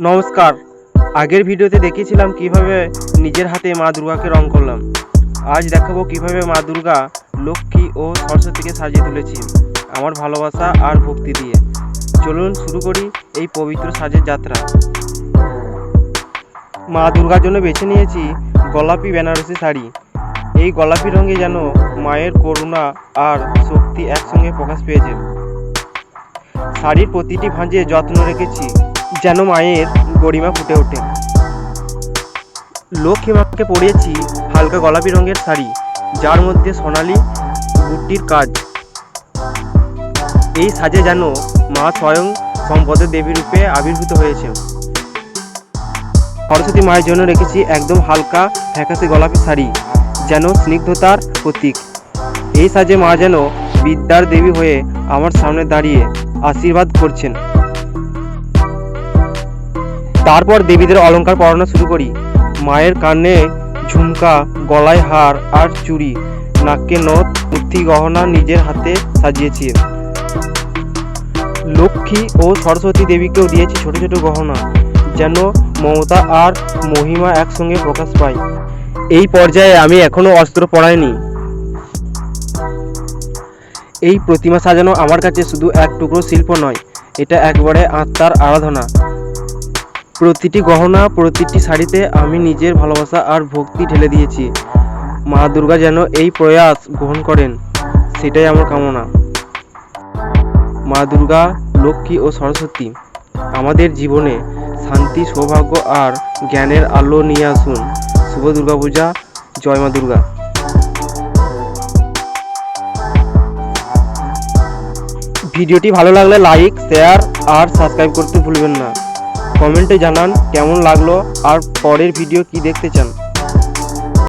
নমস্কার। আগের ভিডিওতে দেখিয়েছিলাম কীভাবে নিজের হাতে মা দুর্গাকে রং করলাম। আজ দেখাবো কীভাবে মা দুর্গা লক্ষ্মী ও সরস্বতীকে সাজিয়ে তুলেছি আমার ভালোবাসা আর ভক্তি দিয়ে। চলুন শুরু করি এই পবিত্র সাজের যাত্রা। মা দুর্গার জন্য বেছে নিয়েছি গোলাপি বেনারসি শাড়ি। এই গোলাপি রঙে যেন মায়ের করুণা আর শক্তি একসঙ্গে প্রকাশ পেয়েছে। শাড়ির প্রতিটি ভাঁজে যত্ন রেখেছি। যেন মায়ের গরিমা ফুটে ওঠে। লক্ষ্মী মাকে পরিয়েছি হালকা গোলাপি রঙের শাড়ি, যার মধ্যে সোনালি বুটির কাজ। এই সাজে যেন মা স্বয়ং সম্পদের দেবী রূপে আবির্ভূত হয়েছে। সরস্বতী মায়ের জন্য রেখেছি একদম হালকা ফ্যাকাশে গোলাপি শাড়ি, যেন স্নিগ্ধতার প্রতীক। এই সাজে মা যেন বিদ্যার দেবী হয়ে আমার সামনে দাঁড়িয়ে আশীর্বাদ করছেন। তারপর দেবীদের অলংকার পড়ানো শুরু করি। মায়ের কানে ঝুমকা, গলায় হার আর চুড়ি, নাকে নথ পুঁথি গহনা নিজের হাতে সাজিয়েছি। লক্ষ্মী ও সরস্বতী দেবীকেও দিয়েছি ছোট ছোট গহনা, যেন মমতা আর মহিমা একসঙ্গে প্রকাশ পায়। এই পর্যায়ে আমি এখনও অস্ত্র পড়াইনি এই প্রতিমা সাজানো আমার কাছে শুধু এক টুকরো শিল্প নয়, এটা একবারে আত্মার আরাধনা। প্রতিটি গহনা, প্রতিটি শাড়িতে আমি নিজের ভালোবাসা আর ভক্তি ঢেলে দিয়েছি। মা দুর্গা যেন এই প্রয়াস গ্রহণ করেন, সেটাই আমার কামনা। মা দুর্গা, লক্ষ্মী ও সরস্বতী, আমাদের জীবনে শান্তি, সৌভাগ্য আর জ্ঞানের আলো নিয়ে আসুন। শুভ দুর্গা পূজা জয় মা দুর্গা। ভিডিওটি ভালো লাগলে লাইক, শেয়ার আর সাবস্ক্রাইব করতে ভুলবেন না। কমেন্টে জানান কেমন লাগল আর পরের ভিডিও কি দেখতে চান।